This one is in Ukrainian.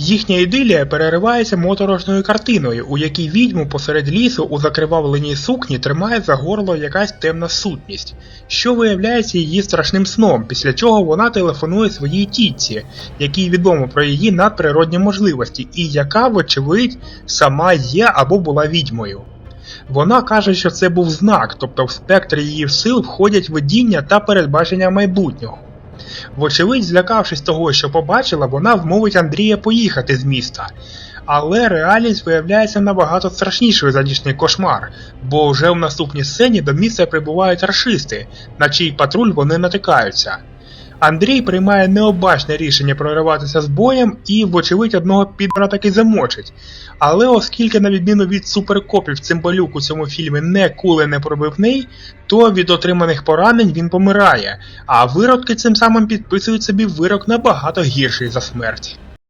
Їхня ідилія переривається моторошною картиною, у якій відьму посеред лісу у закривавленій сукні тримає за горло якась темна сутність, що виявляється її страшним сном, після чого вона телефонує своїй тітці, якій відомо про її надприродні можливості, і яка, вочевидь, сама є або була відьмою. Вона каже, що це був знак, тобто в спектр її сил входять видіння та передбачення майбутнього. Вочевидь, злякавшись того, що побачила, вона вмовить Андрія поїхати з міста. Але реальність виявляється набагато страшнішою за нічний кошмар, бо вже в наступній сцені до міста прибувають рашисти, на чий патруль вони натикаються. Андрій приймає необачне рішення прориватися з боєм і, вочевидь, одного підбора таки замочить. Але оскільки, на відміну від суперкопів, цимбалюк у цьому фільмі не куле не пробивний, то від отриманих поранень він помирає, а виродки цим самим підписують собі вирок набагато гірший за смерть.